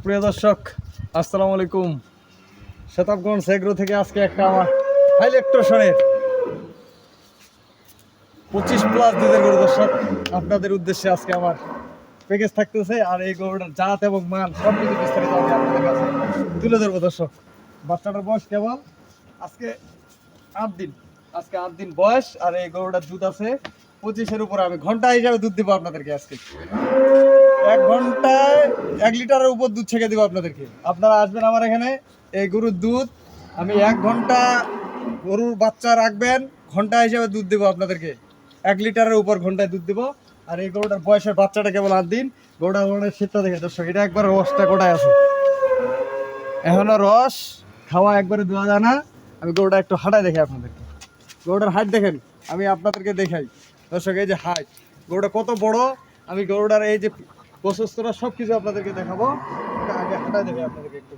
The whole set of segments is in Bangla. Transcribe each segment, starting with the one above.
সুপ্রিয় দর্শক, আসসালামু আলাইকুম। শতাবগঞ্জ সেগ্রো থেকে আজকে একটা আমার ইলেকট্রোশনের পঁচিশ প্লাস দুধের গরু দর্শক, আপনাদের উদ্দেশ্যে আজকে আমার প্যাকেজ থাকতেছে আর এই গরুটার জাত এবং মান সব কিছু বিস্তারিত আমি আপনাদের কাছে তুলে ধরবো দর্শক। বাচ্চাটার বয়স কেবল আজকে আট দিন, আজকে আট দিন বয়স আর এই গরুটার দুধ আছে পঁচিশের উপরে। আমি ঘণ্টা হিসাবে দুধ দিব আপনাদেরকে আজকে। এক ঘন্টায় এক লিটারের উপর দুধ ছেঁকে দিব আপনাদেরকে। আপনারা আসবেন আমার এখানে, এই গরুর দুধ। আমি এক ঘণ্টা গরুর বাচ্চা রাখবেন, ঘণ্টা হিসেবে দুধ দেবো আপনাদেরকে। এক লিটারের উপর ঘন্টায় দুধ দেবো। আর এই গরুটার বয়সের বাচ্চাটা কেবল আট দিন। গরুটা গরুটার শীতটা দেখে দর্শক, এটা একবার রসটা কোটায় আছে এখনও রস খাওয়া একবারে দেওয়া যায় না। আমি গরুটা একটু হাঁটায় দেখে আপনাদেরকে। গরুটার হাইট দেখেন, আমি আপনাদেরকে দেখাই। দর্শক, এই যে হাইট গরুটা কত বড়? আমি গরুটার এই যে প্রশস্তরা সব কিছু আপনাদেরকে দেখাবো। আগে হাঁটায় দেখে আপনাদেরকে একটু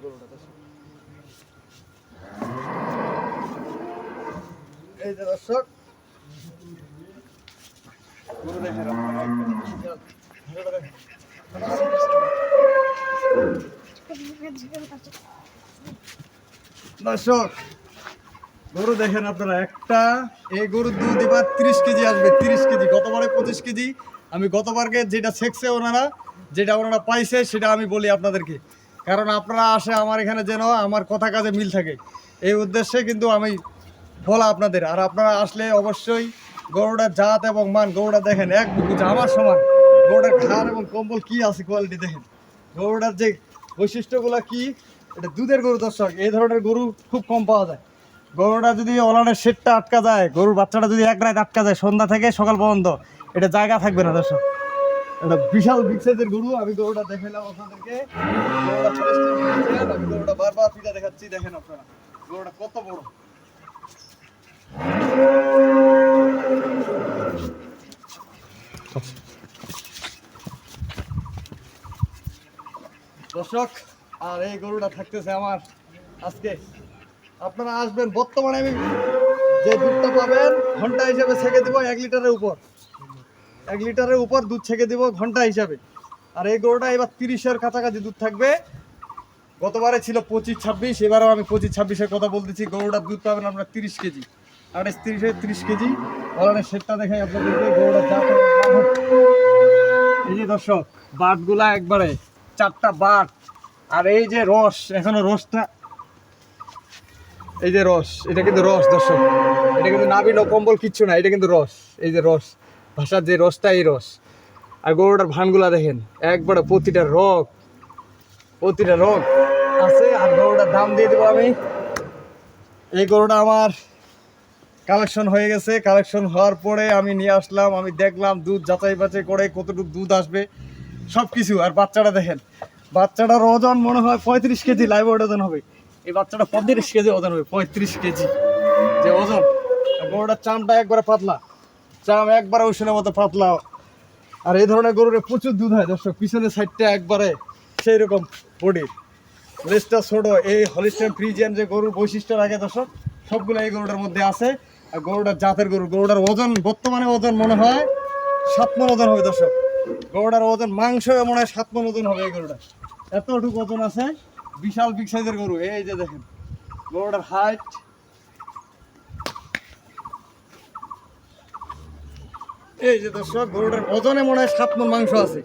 এই যে দর্শক, গরু দেখেন। দর্শক, গরু দেখেন আপনারা, একটা, এই গরুর দুধ এবার তিরিশ কেজি আসবে, তিরিশ কেজি, গতবারে পঁচিশ কেজি। আমি গতবারকে যেটা শেখছে ওনারা যেটা ওনারা পাইছে, সেটা আমি বলি আপনাদেরকে। কারণ আপনারা আসে, আমার এখানে যেন আমার কথা কাজে মিল থাকে। এই উদ্দেশ্যে কিন্তু আমি বলা আপনাদের। আর আপনারা আসলে অবশ্যই গরুটার জাত এবং মান, গরুটা দেখেন, এক আমার সমান। গরুটার ঘাড় এবং কম্বল কি আছে কোয়ালিটি দেখেন। গরুটার যে বৈশিষ্ট্যগুলো কি, এটা দুধের গরু দর্শক, এই ধরনের গরু খুব কম পাওয়া যায়। গরুটা যদি অলানের শেডটা আটকা যায়, গরুর বাচ্চাটা যদি এক রাত আটকা যায়, সন্ধ্যা থেকে সকাল পর্যন্ত, এটা জায়গা থাকবে না দর্শক। এটা বিশাল বিগ সাইজের গরু, আমি গরুটা দেখালাম আপনাদেরকে। আমি গরুটা বারবার ফিরে দেখাচ্ছি, দেখেন আপনারা। গরুটা কত বড়। দর্শক, আর এই গরুটা থাকতেছে আমার আজকে। আপনারা আসবেন বর্তমানে আমি যে দুধটা পাবেন, ঘণ্টা হিসেবে ছেঁকে দেবো এক লিটারের উপর। এক লিটারের উপর দুধ ছেঁকে দিব ঘণ্টা হিসাবে। আর এই গরুটা এবার তিরিশের কাছাকাছি দুধ থাকবে। গতবারে ছিল পঁচিশ ছাব্বিশ, এবারও আমি পঁচিশ ছাব্বিশের কথা বলতেছি, গরুটার দুধ পাবেন আপনার তিরিশ কেজি। আঠাশ তিরিশে তিরিশ কেজি বলানের সেটটা দেখাই আপনাদেরকে গরুটার জাত এই যে দর্শক, বাটগুলা একবারে, চারটা বাট। আর এই যে রস, এখনও রসটা, এই যে রস, এটা কিন্তু রস দর্শক। এটা কিন্তু নাবিন ও কম্বল কিচ্ছু না, এটা কিন্তু রস, এই যে রস। ভাষার যে রসটা, এই রস। আর গরুটার ভানগুলা দেখেন, একবারে প্রতিটা রগ প্রতিটা রগ আছে, আর গরুটার দাম দিয়ে দেবো আমি। এই গরুটা আমার কালেকশন হয়ে গেছে। কালেকশন হওয়ার পরে আমি নিয়ে আসলাম, আমি দেখলাম দুধ যাচাই বাছাই করে কতটুকু দুধ আসবে সব কিছু আর বাচ্চাটা দেখেন, বাচ্চাটার ওজন মনে হয় পঁয়ত্রিশ কেজি লাইভ ওজন হবে। এই বাচ্চাটা পঁয়ত্রিশ কেজি ওজন হবে, পঁয়ত্রিশ কেজি যে ওজন। গরুটার চামটা একবারে পাতলা। চাম একবারে ওষুধের মতো পাতলা। আর এই ধরনের গরুর প্রচুর দুধ হয়, দর্শক, পিছনের সাইডটা একবারে সেই রকম বডির লেজটা ছোট, এই হলিস্টান ফ্রিজিয়ান যে গরুর বৈশিষ্ট্য রাখে দর্শক, সবগুলো এই গরুটার মধ্যে আছে। আর গরুটার জাতের গরু, গরুটার ওজন, বর্তমানে ওজন মনে হয় সাত মন ওজন হবে দর্শক। গরুটার ওজন মাংস মনে হয় সাত মন ওজন হবে এই গরুটা এতটুকু ওজন আছে, বিশাল বিগ সাইজের গরু, এই যে দেখেন। গরুটার হাইট এই যে দর্শক, গরুটার ওজনে মনে হয় সাত মন মাংস আছে।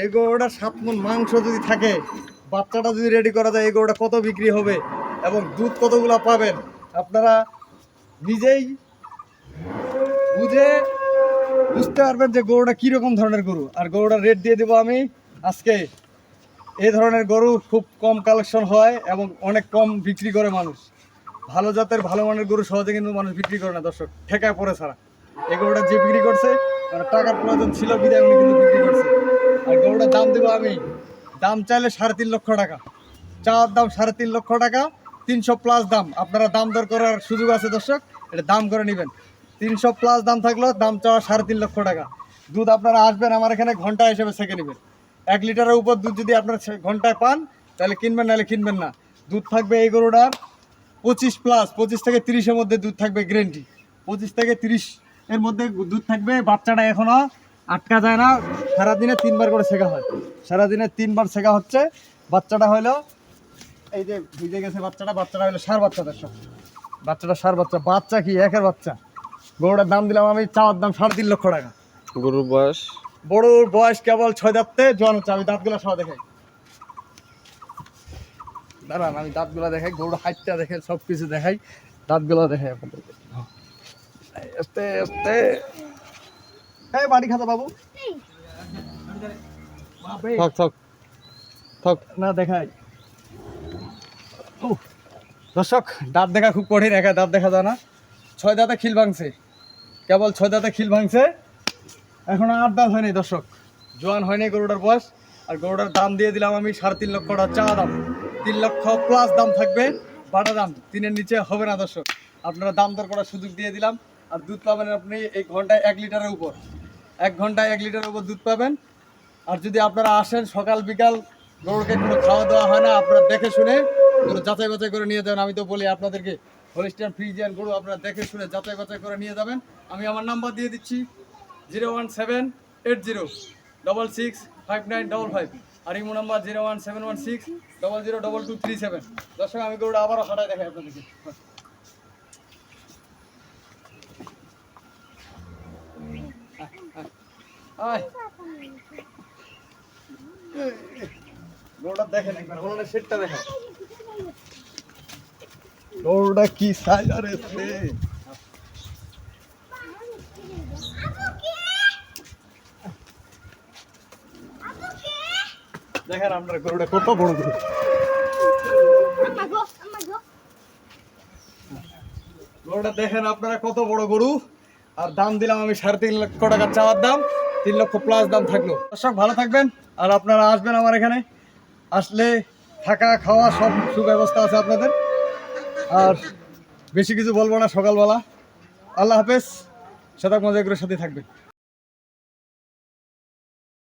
এই গরুটার সাত মন মাংস যদি থাকে, বাচ্চাটা যদি রেডি করা যায়, এই গরুটা কত বিক্রি হবে এবং দুধ কতগুলা পাবেন, আপনারা নিজেই বুঝে বুঝতে পারবেন যে গরুটা কীরকম ধরনের গরু। আর গরুটার রেট দিয়ে দেবো আমি আজকে। এই ধরনের গরু খুব কম কালেকশন হয় এবং অনেক কম বিক্রি করে মানুষ। ভালো জাতের, ভালো মানের গরু সহজে কিন্তু মানুষ বিক্রি করে না, দর্শক। ঠেকায় পড়ে ছাড়া এই গরুটা যে বিক্রি করছে তার টাকার প্রয়োজন ছিল, বিদায় কিন্তু বিক্রি করছে। আর গরুটার দাম দেবো আমি। দাম চাইলে সাড়ে তিন লক্ষ টাকা। চাওয়ার দাম সাড়ে তিন লক্ষ টাকা, তিনশো প্লাস দাম। আপনারা দাম দর করার সুযোগ আছে, দর্শক, এটা দাম করে নেবেন। তিনশো প্লাস দাম থাকলেও দাম চাওয়া সাড়ে তিন লক্ষ টাকা। দুধ আপনারা আসবেন, আমার এখানে ঘণ্টা হিসেবে সেকে নেবেন। এক লিটারের উপর দুধ যদি আপনার ঘন্টায় পান, তাহলে কিনবেন, নাহলে কিনবেন না। দুধ থাকবে এই গরুটার পঁচিশ প্লাস পঁচিশ থেকে তিরিশের মধ্যে দুধ থাকবে গ্যারেন্টি পঁচিশ থেকে তিরিশ এর মধ্যে দুধ থাকবে বাচ্চাটা এখনও আটকা যায় না। সারাদিনে তিনবার করে শেখা হয়। সারাদিনে তিনবার শেখা হচ্ছে। বাচ্চাটা হলো এই যে ভিজে গেছে বাচ্চাটা বাচ্চাটা হলো সার বাচ্চা দর্শক বাচ্চাটা সার বাচ্চা বাচ্চা কি? একের বাচ্চা। গরুটার দাম দিলাম আমি চাওয়ার দাম সাড়ে তিন লক্ষ টাকা। গরুর বয়স? বড়োর বয়স কেবল ছয় দাঁতে জোয়ান হচ্ছে। আমি দাঁতগুলো সহ দেখাই। দাঁড়ান আমি দাঁতগুলো দেখাই গরুর হাইটটা দেখে সব কিছু দেখাই। দাঁতগুলো দেখাই আপনাদেরকে। আস্তে আস্তে। হ্যাঁ বাড়ি খাতা বাবু। থক থক। থক। না দেখাই। দর্শক দাঁত দেখা খুব কঠিন একা দাঁত দেখা যায় না। ছয় দাঁতে খিল ভাঙছে। কেবল ছয় দাঁতে খিল ভাঙছে। এখন আট দাঁত হয়নি দর্শক। জোয়ান হয়নি গরুটার বয়স। আর গরুটার দাম দিয়ে দিলাম আমি সাড়ে তিন লক্ষ টাকা চা দাম। তিন লক্ষ প্লাস দাম থাকবে বাটা দাম। তিনের নিচে হবে না দর্শক। আপনারা দাম দর করার সুযোগ দিয়ে দিলাম। আর দুধ পাবেন আপনি এই ঘন্টায় এক লিটারের উপর। এক ঘন্টায় এক লিটারের উপর দুধ পাবেন। আর যদি আপনারা আসেন সকাল, বিকাল, গরুকে কোনো খাওয়া দাওয়া হয় না, আপনারা দেখে শুনে গরু যাচাই বাছাই করে নিয়ে যাবেন। আমি তো বলি আপনাদেরকে হলিস্টান ফ্রিজিয়ান গরু আপনারা দেখে শুনে যাচাই বাছাই করে নিয়ে যাবেন। আমি আমার নাম্বার দিয়ে দিচ্ছি, zero one seven eight zero double six five nine double five. আর imo number zero one seven one six double zero double two three seven. দর্শক, আমি গরুটা আবারও হাঁটায় দেখাই আপনাদেরকে। দেখেন একবার হলনের সেটটা দেখেন। গরুটা কি সাইজ আর এসছে দেখেন আমরা গরুটা কত বড় গরু। গরুটা দেখেন আপনারা কত বড় গরু। আর দাম দিলাম আমি সাড়ে তিন লক্ষ টাকা চাওয়ার দাম। তিন লক্ষ প্লাস দাম থাকল। দর্শক, ভালো থাকবেন আর আপনারা আসবেন আমার এখানে। আসলে থাকা, খাওয়া সব সুব্যবস্থা আছে আপনাদের। আর বেশি কিছু বলব না সকালবেলা। আল্লাহ হাফেজ সাদাক করে সাথে থাকবেন।